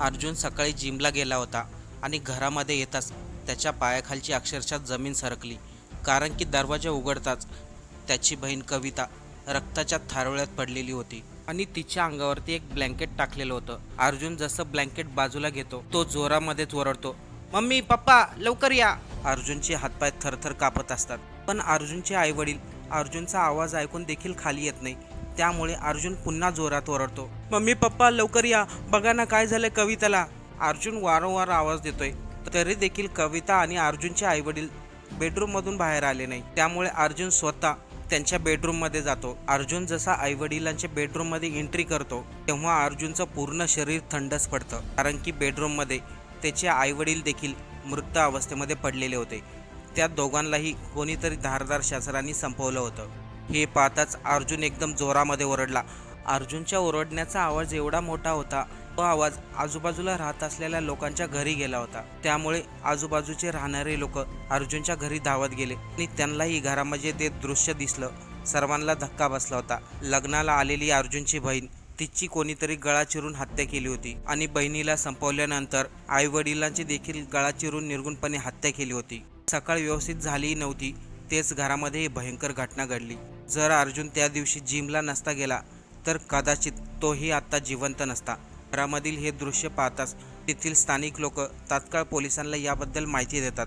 अर्जुन सकाळी जिमला गेला होता आणि घरामध्ये येताच त्याच्या पायाखालची अक्षरशः जमीन सरकली. कारण की दरवाजा उघडताच त्याची बहीण कविता रक्ताच्या थारोळ्यात पडलेली होती आणि तिच्या अंगावरती एक ब्लँकेट टाकलेलं होतं. अर्जुन जसं ब्लँकेट बाजूला घेतो तो जोरामध्येच ओरडतो मम्मी पप्पा लवकर या. अर्जुनचे हातपाय थरथर कापत असतात. पण अर्जुनचे आईवडील अर्जुनचा आवाज ऐकून देखील खाली येत नाही. त्यामुळे अर्जुन पुन्हा जोरात ओरडतो. मम्मी पप्पा लवकर या. बघा ना काय झालं कविताला. अर्जुन वारंवार आवाज देतोय. तरी देखील कविता आणि अर्जुनचे आईवडील बेडरूममधून बाहेर आले नाही त्यामुळे अर्जुन स्वतः त्यांच्या बेडरूममध्ये जातो. अर्जुन जसा आईवडिलांच्या बेडरूममध्ये एंट्री करतो तेव्हा अर्जुनचं पूर्ण शरीर थंडच पडतं. कारण की बेडरूममध्ये त्याचे आईवडील देखील मृत अवस्थेमध्ये पडलेले होते. त्या दोघांनाही कोणीतरी धारदार शास्त्रांनी संपवलं होतं. हे पाहताच अर्जुन एकदम जोरामध्ये ओरडला. अर्जुनच्या ओरडण्याचा आवाज एवढा मोठा होता तो आवाज आजूबाजूला राहत असलेल्या लोकांच्या घरी गेला होता. त्यामुळे आजूबाजूचे राहणारे लोक अर्जुनच्या घरी धावत गेले आणि त्यांनाही घरामध्ये ते दृश्य दिसलं. सर्वांना धक्का बसला होता. लग्नाला आलेली अर्जुनची बहीण तिची कोणीतरी गळा चिरून हत्या केली होती आणि बहिणीला संपवल्यानंतर आई वडिलांची देखील गळा चिरून निर्गुणपणे हत्या केली होती. सकाळ व्यवस्थित झाली नव्हती तेच घरामध्ये भयंकर घटना घडली. जर अर्जुन त्या दिवशी जिमला नसता गेला तर कदाचित तोही आत्ता जिवंत नसता. घरामधील हे दृश्य पाहताच तेथील स्थानिक लोक तात्काळ पोलिसांना याबद्दल माहिती देतात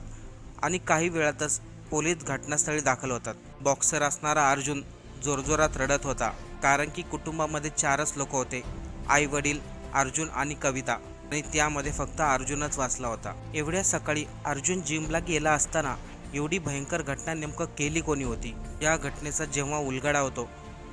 आणि काही वेळातच पोलीस घटनास्थळी दाखल होतात. बॉक्सर असणारा अर्जुन जोरजोरात रडत होता कारण की कुटुंबामध्ये चारच लोक होते आई वडील अर्जुन आणि कविता. आणि त्यामध्ये फक्त अर्जुनच वाचला होता. एवढ्या सकाळी अर्जुन जिमला गेला असताना एवढी भयंकर घटना नेमकं केली कोणी होती? या घटनेचा जेव्हा उलगडा होतो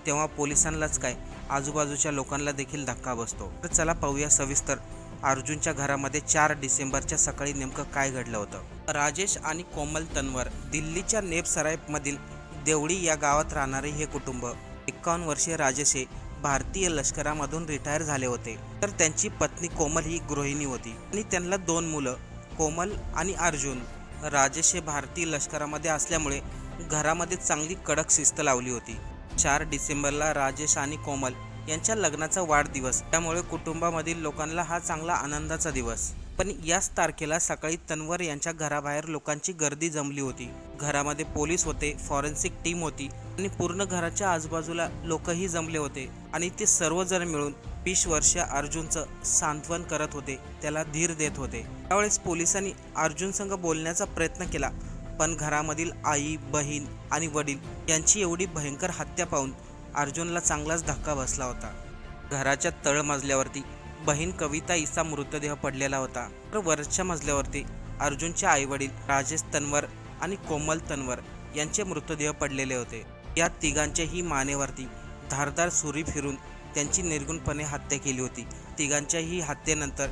तेव्हा पोलिसांनाच काय? आजूबाजूच्या लोकांना देखील धक्का बसतो. तर चला पाहूया सविस्तर. अर्जुनच्या घरामध्ये चार डिसेंबरच्या सकाळी नेमकं काय घडलं होतं? राजेश आणि कोमल तन्वर दिल्लीच्या नेपसरायमधील देवळी या गावात राहणारे हे कुटुंब. एक्कावन्न वर्षीय राजेश हे भारतीय लष्करामधून रिटायर झाले होते. तर त्यांची पत्नी कोमल ही गृहिणी होती आणि त्यांना दोन मुलं कोमल आणि अर्जुन. राजेश हे भारतीय लष्करामध्ये असल्यामुळे घरामध्ये चांगली कडक शिस्त लावली होती. चार डिसेंबरला राजेश आणि कोमल यांच्या लग्नाचा वाढदिवस. त्यामुळे कुटुंबामधील लोकांना हा चांगला आनंदाचा दिवस. पण याच तारखेला सकाळी तन्वर यांच्या घराबाहेर लोकांची गर्दी जमली होती. घरामध्ये पोलीस होते फॉरेन्सिक टीम होती आणि पूर्ण घराच्या आजूबाजूला लोकही जमले होते आणि ते सर्वजण मिळून वीस वर्ष अर्जुनचं सांत्वन करत होते त्याला धीर देत होते. त्यावेळेस पोलिसांनी अर्जुन संघ बोलण्याचा प्रयत्न केला पण घरामधील आई बहीण आणि वडील यांची एवढी भयंकर हत्या पाहून अर्जुनला चांगलाच धक्का बसला होता. घराच्या तळमजल्यावरती बहीण कविता हिचा मृतदेह पडलेला होता. तर वरच्या मजल्यावरती अर्जुनचे आईवडील राजेश तन्वर आणि कोमल तन्वर यांचे मृतदेह पडलेले होते. या तिघांच्याही मानेवरती धारदार सुरी फिरून त्यांची निर्गुणपणे हत्या केली होती. तिघांच्याही हत्येनंतर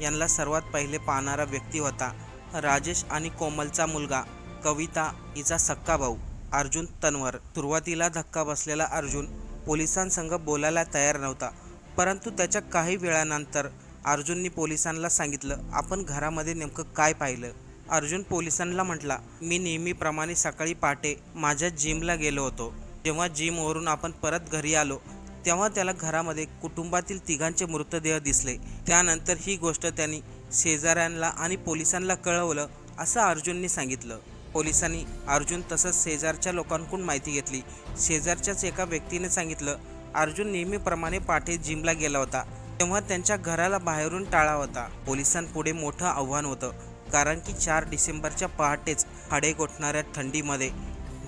यांना सर्वात पहिले पाहणारा व्यक्ती होता राजेश आणि कोमलचा मुलगा कविता हिचा सक्का भाऊ अर्जुन तन्वर. सुरुवातीला धक्का बसलेला अर्जुन पोलिसांसंग बोलायला तयार नव्हता परंतु त्याच्या काही वेळानंतर अर्जुननी पोलिसांना सांगितलं आपण घरामध्ये नेमकं काय पाहिलं? अर्जुन पोलिसांना म्हटला मी नेहमीप्रमाणे सकाळी पहाटे माझ्या जिमला गेलो होतो. जेव्हा जिमवरून आपण परत घरी आलो तेव्हा त्याला घरामध्ये कुटुंबातील तिघांचे मृतदेह दिसले. त्यानंतर ही गोष्ट त्यांनी शेजाऱ्यांना आणि पोलिसांना कळवलं असं अर्जुनने सांगितलं. पोलिसांनी अर्जुन तसंच शेजारच्या लोकांकडून माहिती घेतली. शेजारच्याच एका व्यक्तीने सांगितलं अर्जुन नेहमीप्रमाणे पाठे जिमला गेला होता. तेव्हा त्यांच्या घराला बाहेरून टाळा होता. पोलिसांपुढे मोठं आव्हान होतं. कारण की चार डिसेंबरच्या पहाटेच हाडे गोठणाऱ्या थंडीमध्ये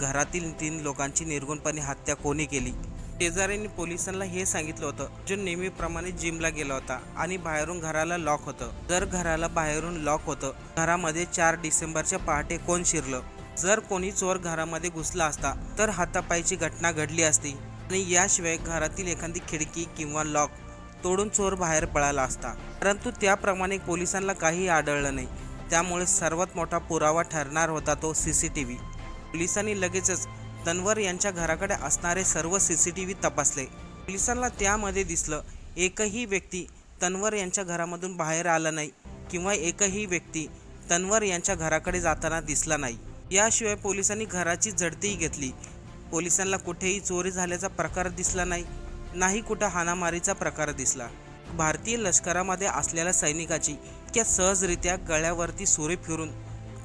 घरातील तीन लोकांची निर्गुणपणे हत्या कोणी केली? शेजाऱ्यांनी पोलिसांना हे सांगितलं होतं जो नेहमीप्रमाणे जिमला गेला होता आणि बाहेरून घराला लॉक होतं. जर घराला बाहेरून लॉक होतं घरामध्ये चार डिसेंबरच्या पहाटे कोण शिरलं? जर कोणी चोर घरामध्ये घुसला असता तर हातापायची घटना घडली असती. आणि याशिवाय घरातील एखादी खिडकी किंवा लॉक तोडून चोर बाहेर पळाला असता. परंतु त्याप्रमाणे पोलिसांना काही आढळलं नाही. त्यामुळे सर्वात मोठा पुरावा ठरणार होता तो सी सी टी व्ही पोलिसांनी लगेचच तन्वर यांच्या घराकडे असणारे सर्व सी सी टी व्ही तपासले. पोलिसांना त्यामध्ये दिसलं एकही व्यक्ती तन्वर यांच्या घरामधून बाहेर आला नाही किंवा एकही व्यक्ती तन्वर यांच्या घराकडे जाताना दिसला नाही. याशिवाय पोलिसांनी घराची झडतीही घेतली. पोलिसांना कुठेही चोरी झाल्याचा प्रकार दिसला नाही नाही कुठं हाणामारीचा प्रकार दिसला. भारतीय लष्करामध्ये असलेल्या सैनिकाची इतक्या सहजरित्या गळ्यावरती सुरे फिरून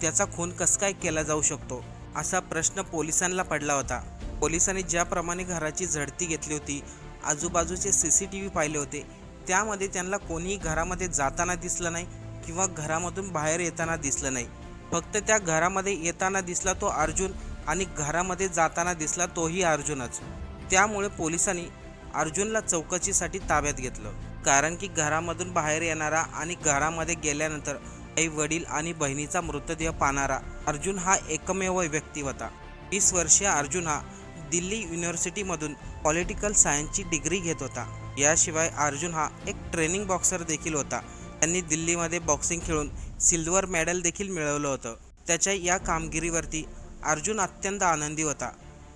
त्याचा खून कसं काय केला जाऊ शकतो असा प्रश्न पोलिसांना पडला होता. पोलिसांनी ज्याप्रमाणे घराची झडती घेतली होती आजूबाजूचे सी सी टी व्ही पाहिले होते त्यामध्ये त्यांना कोणीही घरामध्ये जाताना दिसलं नाही किंवा घरामधून बाहेर येताना दिसलं नाही. फक्त त्या घरामध्ये येताना दिसला तो अर्जुन आणि घरामध्ये जाताना दिसला तोही अर्जुनच. त्यामुळे पोलिसांनी अर्जुनला चौकशीसाठी ताब्यात घेतलं. कारण की घरामधून बाहेर येणारा आणि घरामध्ये गेल्यानंतर आई वडील आणि बहिणीचा मृतदेह पाहणारा अर्जुन हा एकमेव व्यक्ती होता. वीस वर्षीय अर्जुन हा दिल्ली युनिव्हर्सिटीमधून पॉलिटिकल सायन्सची डिग्री घेत होता. याशिवाय अर्जुन हा एक ट्रेनिंग बॉक्सर देखील होता. त्यांनी दिल्लीमध्ये बॉक्सिंग खेळून सिल्वर मेडल देखील मिळवलं होतं. त्याच्या या कामगिरीवरती अर्जुन अत्यंत आनंदी होता.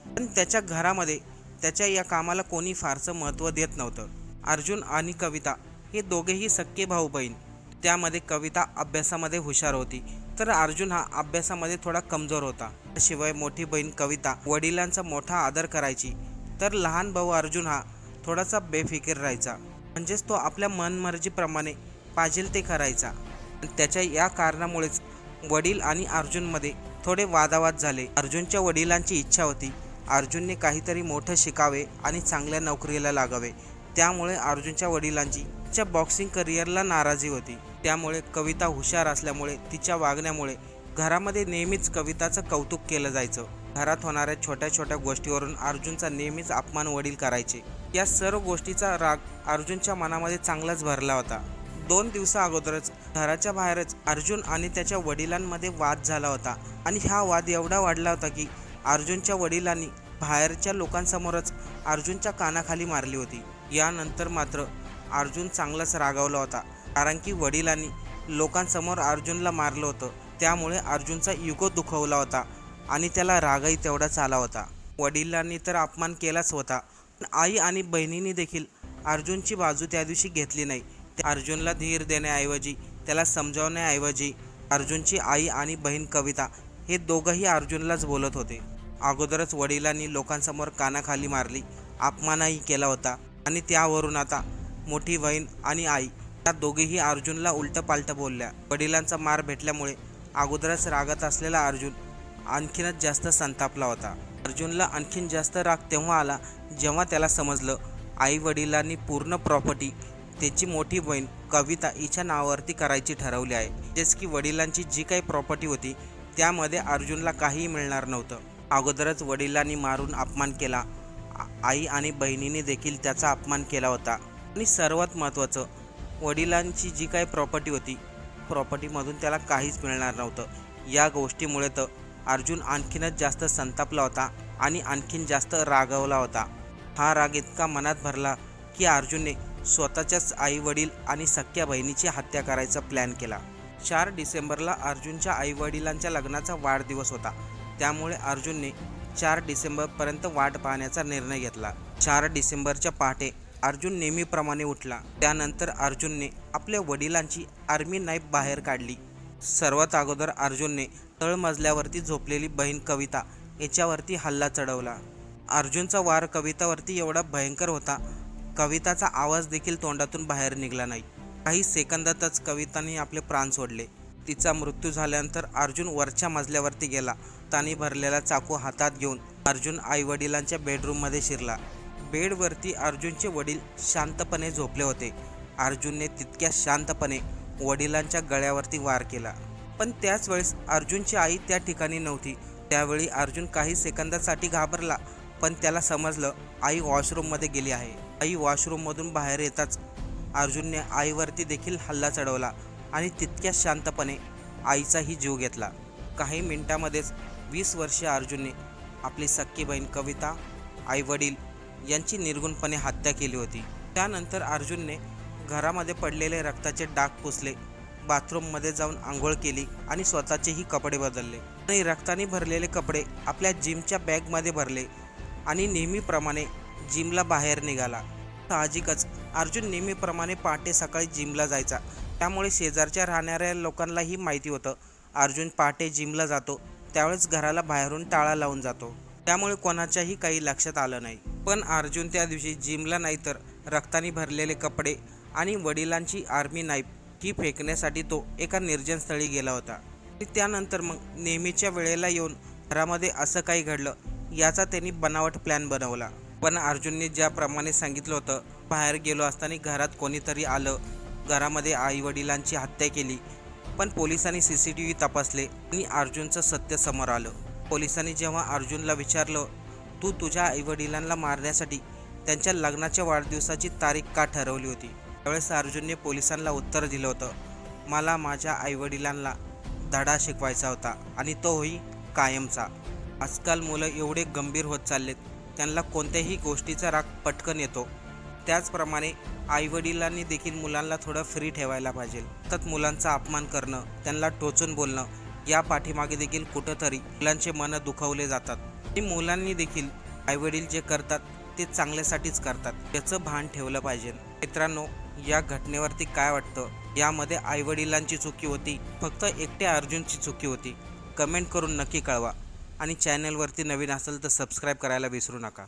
पण त्याच्या घरामध्ये त्याच्या या कामाला कोणी फारसं महत्त्व देत नव्हतं. अर्जुन आणि कविता हे दोघेही सख्खे भाऊ बहीण. त्यामध्ये कविता अभ्यासामध्ये हुशार होती. तर अर्जुन हा अभ्यासामध्ये थोडा कमजोर होता. शिवाय मोठी बहीण कविता वडिलांचा मोठा आदर करायची. तर लहान भाऊ अर्जुन हा थोडासा बेफिकीर राहायचा. म्हणजेच तो आपल्या मनमर्जीप्रमाणे पाहिजे ते करायचा. त्याच्या या कारणामुळेच वडील आणि अर्जुनमध्ये थोडे वादावाद झाले. अर्जुनच्या वडिलांची इच्छा होती. अर्जुनने काहीतरी मोठं शिकावे आणि चांगल्या नोकरीला लागावे. त्यामुळे अर्जुनच्या वडिलांची तिच्या बॉक्सिंग करिअरला नाराजी होती. त्यामुळे कविता हुशार असल्यामुळे तिच्या वागण्यामुळे घरामध्ये नेहमीच कविताचं कौतुक केलं जायचं. घरात होणाऱ्या छोट्या छोट्या गोष्टीवरून अर्जुनचा नेहमीच अपमान वडील करायचे. या सर्व गोष्टीचा राग अर्जुनच्या मनामध्ये चांगलाच भरला होता. दोन दिवसा अगोदरच घराच्या बाहेरच अर्जुन आणि त्याच्या वडिलांमध्ये वाद झाला होता आणि हा वाद एवढा वाढला होता की अर्जुनच्या वडिलांनी बाहेरच्या लोकांसमोरच अर्जुनच्या कानाखाली मारली होती. यानंतर मात्र अर्जुन चांगलाच रागावला होता. कारण की वडिलांनी लोकांसमोर अर्जुनला मारलं होतं. त्यामुळे अर्जुनचा युगो दुखवला होता आणि त्याला रागही तेवढाच आला होता. वडिलांनी तर अपमान केलाच होता. पण आई आणि बहिणींनी देखील अर्जुनची बाजू त्या दिवशी घेतली नाही. त्या अर्जुनला धीर देण्याऐवजी त्याला समजावण्याऐवजी अर्जुनची आई आणि बहीण कविता हे दोघंही अर्जुनलाच बोलत होते. अगोदरच वडिलांनी लोकांसमोर कानाखाली मारली. अपमानही केला होता. आणि त्यावरून आता मोठी बहीण आणि आई त्या दोघेही अर्जुनला उलटं पालटं बोलल्या. वडिलांचा मार भेटल्यामुळे अगोदरच रागात असलेला अर्जुन आणखीनच जास्त संतापला होता. अर्जुनला आणखीन जास्त राग तेव्हा आला जेव्हा त्याला समजलं आई वडिलांनी पूर्ण प्रॉपर्टी त्याची मोठी बहीण कविता हिच्या नावावरती करायची ठरवली आहे. म्हणजेच की वडिलांची जी काही प्रॉपर्टी होती त्यामध्ये अर्जुनला काहीही मिळणार नव्हतं. अगोदरच वडिलांनी मारून अपमान केला. आई आणि बहिणीने देखील त्याचा अपमान केला होता. आणि सर्वात महत्त्वाचं वडिलांची जी काही प्रॉपर्टी होती प्रॉपर्टीमधून त्याला काहीच मिळणार नव्हतं. या गोष्टीमुळे तर अर्जुन आणखीनच जास्त संतापला होता आणि आणखीन जास्त रागवला होता. हा राग इतका मनात भरला की अर्जुनने स्वतःच्याच आई वडील आणि सख्या बहिणीची हत्या करायचा प्लॅन केला. चार डिसेंबरला अर्जुनच्या आई वडिलांच्या लग्नाचा वाढदिवस होता. त्यामुळे अर्जुनने चार डिसेंबरपर्यंत वाट पाहण्याचा निर्णय घेतला. चार डिसेंबरच्या पहाटे अर्जुन नेहमीप्रमाणे उठला. त्यानंतर अर्जुनने आपल्या वडिलांची आर्मी नाईफ बाहेर काढली. सर्वात अगोदर अर्जुनने तळमजल्यावरती झोपलेली बहीण कविता याच्यावरती हल्ला चढवला. अर्जुनचा वार कवितावरती एवढा भयंकर होता कविताचा आवाज देखील तोंडातून बाहेर निघाला नाही. काही सेकंदातच कविताने आपले प्राण सोडले. तिचा मृत्यू झाल्यानंतर अर्जुन वरच्या मजल्यावरती गेला. तानी भरलेला चाकू हातात घेऊन अर्जुन आईवडिलांच्या बेडरूममध्ये शिरला. बेडवरती अर्जुनचे वडील शांतपणे झोपले होते. अर्जुनने तितक्या शांतपणे वडिलांच्या गळ्यावरती वार केला. पण त्याच वेळेस अर्जुनची आई त्या ठिकाणी नव्हती. त्यावेळी अर्जुन काही सेकंदासाठी घाबरला पण त्याला समजलं आई वॉशरूममध्ये गेली आहे. आई वॉशरूममधून बाहेर येताच अर्जुनने आईवरती देखील हल्ला चढवला. आणि तितक्याच शांतपणे आईचाही जीव घेतला. काही मिनिटामध्येच वीस वर्षीय अर्जुनने आपली सख्खी बहीण कविता आईवडील यांची निर्गुणपणे हत्या केली होती. त्यानंतर अर्जुनने घरामध्ये पडलेले रक्ताचे डाग पुसले बाथरूममध्ये जाऊन आंघोळ केली आणि स्वतःचेही कपडे बदलले. आणि रक्ताने भरलेले कपडे आपल्या जिमच्या बॅगमध्ये भरले आणि नेहमीप्रमाणे जिमला बाहेर निघाला. साहजिकच अर्जुन नेहमीप्रमाणे पहाटे सकाळी जिमला जायचा. त्यामुळे शेजारच्या राहणाऱ्या लोकांनाही माहिती होतं. अर्जुन पहाटे जिमला जातो. त्यावेळेस घराला बाहेरून टाळा लावून जातो. त्यामुळे कोणाच्याही काही लक्षात आलं नाही. पण अर्जुन त्या दिवशी जिमला नाही तर रक्ताने भरलेले कपडे आणि वडिलांची आर्मी नाईफ ही फेकण्यासाठी तो एका निर्जन स्थळी गेला होता. आणि त्यानंतर मग नेहमीच्या वेळेला येऊन घरामध्ये असं काही घडलं याचा त्यांनी बनावट प्लॅन बनवला. पण अर्जुनने ज्याप्रमाणे सांगितलं होतं बाहेर गेलो असताना घरात कोणीतरी आलं घरामध्ये आईवडिलांची हत्या केली पण पोलिसांनी सी सी टी व्ही तपासले आणि अर्जुनचं सत्य समोर आलं. पोलिसांनी जेव्हा अर्जुनला विचारलं तू तुझ्या आईवडिलांना मारण्यासाठी त्यांच्या लग्नाच्या वाढदिवसाची तारीख का ठरवली होती? त्यावेळेस अर्जुनने पोलिसांना उत्तर दिलं होतं मला माझ्या आईवडिलांना धडा शिकवायचा होता आणि तोही कायमचा. आजकाल मुलं एवढे गंभीर होत चाललेत त्यांना कोणत्याही गोष्टीचा राग पटकन येतो. त्याचप्रमाणे आईवडिलांनी देखील मुलांना थोडं फ्री ठेवायला पाहिजे. तर मुलांचा अपमान करणं त्यांना टोचून बोलणं या पाठीमागे देखील कुठंतरी मुलांचे मनं दुखावले जातात. मुलांनी देखील आईवडील जे करतात ते चांगल्यासाठीच करतात. त्याचं भान ठेवलं पाहिजे. मित्रांनो या घटनेवरती काय वाटतं? यामध्ये आईवडिलांची चुकी होती फक्त एकट्या अर्जुनची चुकी होती. कमेंट करून नक्की कळवा. आणि चॅनलवरती नवीन असेल तर सबस्क्राईब करायला विसरू नका.